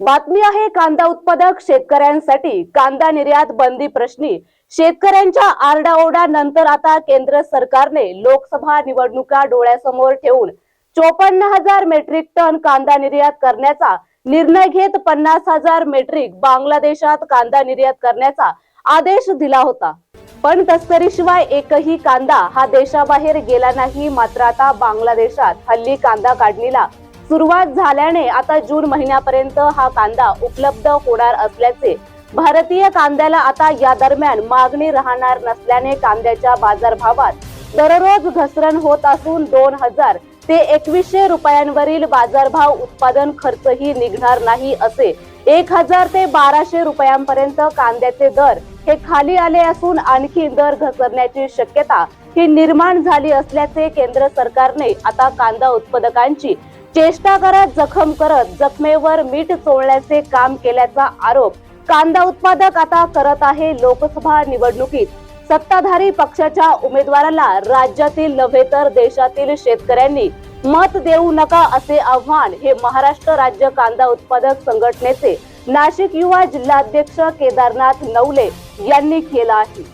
बातमी आहे कांदा उत्पादक शेतकऱ्यांसाठी कांदा निर्यात बंदी प्रश्नी. शेतकऱ्यांच्या आरडाओरडा नंतर आता केंद्र सरकारने लोकसभा निवडणुका डोळ्यासमोर ठेवून चोपन्न हजार मेट्रिक टन कांदा निर्यात करण्याचा निर्णय घेत पन्नास हजार मेट्रिक बांगलादेशात कांदा निर्यात करण्याचा आदेश दिला होता. पण तस्करीशिवाय एकही कांदा हा देशाबाहेर गेला नाही मात्र आता बांगलादेशात हल्ली कांदा काढणीला सुरुवात झाल्याने आता जून महिन्यापर्यंत हा कांदा उपलब्ध होणार असल्याचे भारतीय कांद्याला आता या दरम्यान मागणी राहणार नसल्याने कांद्याच्या बाजारभावात दररोज घसरण होत असून दोन हजार ते एकवीसशे रुपयांवरील बाजारभाव उत्पादन खर्चही निघणार नाही असे एक हजार ते बाराशे रुपयांपर्यंत कांद्याचे दर हे खाली आले असून आणखी दर घसरण्याची शक्यता ही निर्माण झाली असल्याचे केंद्र सरकारने आता कांदा उत्पादकांची चेष्टा करत जखम करत जखमेवर मीठ चोळण्याचे काम केल्याचा आरोप कांदा उत्पादक आता करत आहे लोकसभा निवडणुकीत. सत्ताधारी पक्षाच्या उमेदवाराला राज्यातील नव्हे तर देशातील शेतकऱ्यांनी मत देऊ नका असे आव्हान हे महाराष्ट्र राज्य कांदा उत्पादक संघटनेचे नाशिक युवा जिल्हाध्यक्ष केदारनाथ नवले यांनी केलं आहे.